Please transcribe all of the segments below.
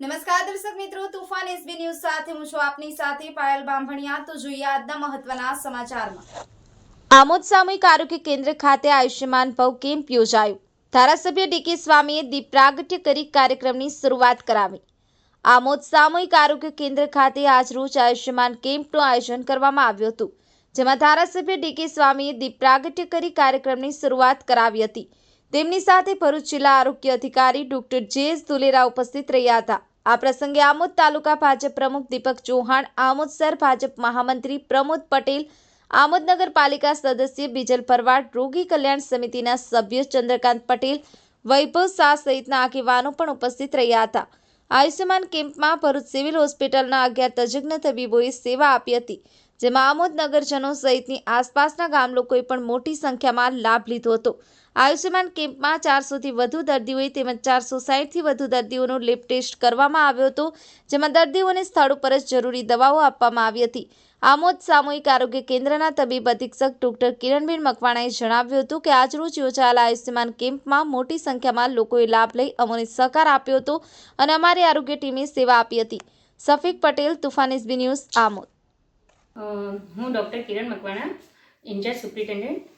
નમસ્કાર દર્શક મિત્રો, તુફાન એસબી ન્યૂઝ સાથે હું છું આપની સાથે પાયલ બાંભણિયા. તો જોઈએ આજના મહત્વના સમાચારમાં. આમોદ સામૂહિક આરોગ્ય કેન્દ્ર ખાતે આયુષ્યમાન ભવ કેમ્પ યોજાયો. ધારાસભ્ય ડીકે સ્વામીએ દીપ પ્રાગટ્ય કરી કાર્યક્રમની શરૂઆત કરાવી. આમોદ સામૂહિક આરોગ્ય કેન્દ્ર ખાતે આજરોજ આયુષ્યમાન કેમ્પનું આયોજન કરવામાં આવ્યું હતું, જેમાં ધારાસભ્ય ડીકે સ્વામીએ દીપ પ્રાગટ્ય કરી કાર્યક્રમની શરૂઆત કરાવી હતી. તેમની સાથે ભરૂચ જિલ્લા આરોગ્ય અધિકારી ડોક્ટર જેસ દુલેરા ઉપસ્થિત રહ્યા હતા. આ પ્રસંગે આમોદ તાલુકા ભાજપ પ્રમુખ દીપક ચૌહાણ, આમોદસર ભાજપ મહામંત્રી પ્રમોદ પટેલ, આમોદ નગરપાલિકા સદસ્ય બીજલ પરવાડ રોગી કલ્યાણ સમિતિના સભ્ય ચંદ્રકાંત પટેલ, વૈભવ શાહ સહિતના આગેવાનો પણ ઉપસ્થિત રહ્યા હતા. આયુષ્યમાન કેમ્પમાં ભરૂચ સિવિલ હોસ્પિટલના અગિયાર તજજ્ઞ તબીબોએ સેવા આપી હતી. જેમાં આમોદ નગરજનો સહિતની આસપાસના ગામ લોકોએ પણ મોટી સંખ્યામાં લાભ લીધો હતો. આયુષ્યમાન કેમ્પમાં ચારસોથી વધુ દર્દીઓએ તેમજ ચારસો સાહીઠથી વધુ દર્દીઓનો લેબ ટેસ્ટ કરવામાં આવ્યો હતો, જેમાં દર્દીઓને સ્થળ ઉપર જ જરૂરી દવાઓ આપવામાં આવી હતી. આમોદ સામૂહિક આરોગ્ય કેન્દ્રના તબીબ અધિક્ષક ડોક્ટર કિરણબેન મકવાણાએ જણાવ્યું હતું કે, આજરોજ યોજાયેલા આયુષ્યમાન કેમ્પમાં મોટી સંખ્યામાં લોકોએ લાભ લઈ અમોને સહકાર આપ્યો હતો અને અમારી આરોગ્ય ટીમે સેવા આપી હતી. સફીક પટેલ, તુફાન ન્યૂઝ, આમોદ. હું doctor Kiran Makwana, in-charge superintendent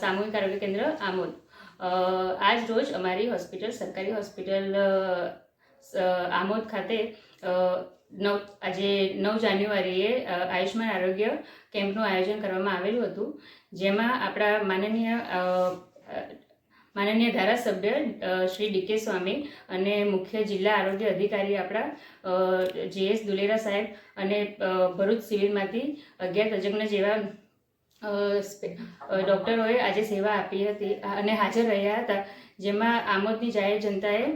સામૂહિક આરોગ્ય કેન્દ્ર આમોદ. આજ રોજ અમારી હોસ્પિટલ, સરકારી હોસ્પિટલ આમોદ ખાતે નવ, આજે નવ જાન્યુઆરીએ આયુષ્માન આરોગ્ય કેમ્પનું આયોજન કરવામાં આવેલું હતું, જેમાં આપણા માનનીય માનનીય ધારાસભ્ય શ્રી ડીકે સ્વામી અને મુખ્ય જિલ્લા આરોગ્ય અધિકારી આપણા જેએસ દુલેરા સાહેબ અને ભરૂચ સિવિલમાંથી અગિયાર તજજ્ઞ જેવા ડૉક્ટરોએ આજે સેવા આપી હતી અને હાજર રહ્યા હતા. જેમાં આમોદની જાહેર જનતાએ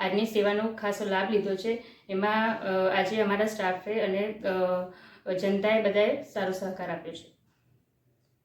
આજની સેવાનો ખાસ લાભ લીધો છે. એમાં આજે અમારા સ્ટાફે અને જનતાએ બધાએ સારો સહકાર આપ્યો છે.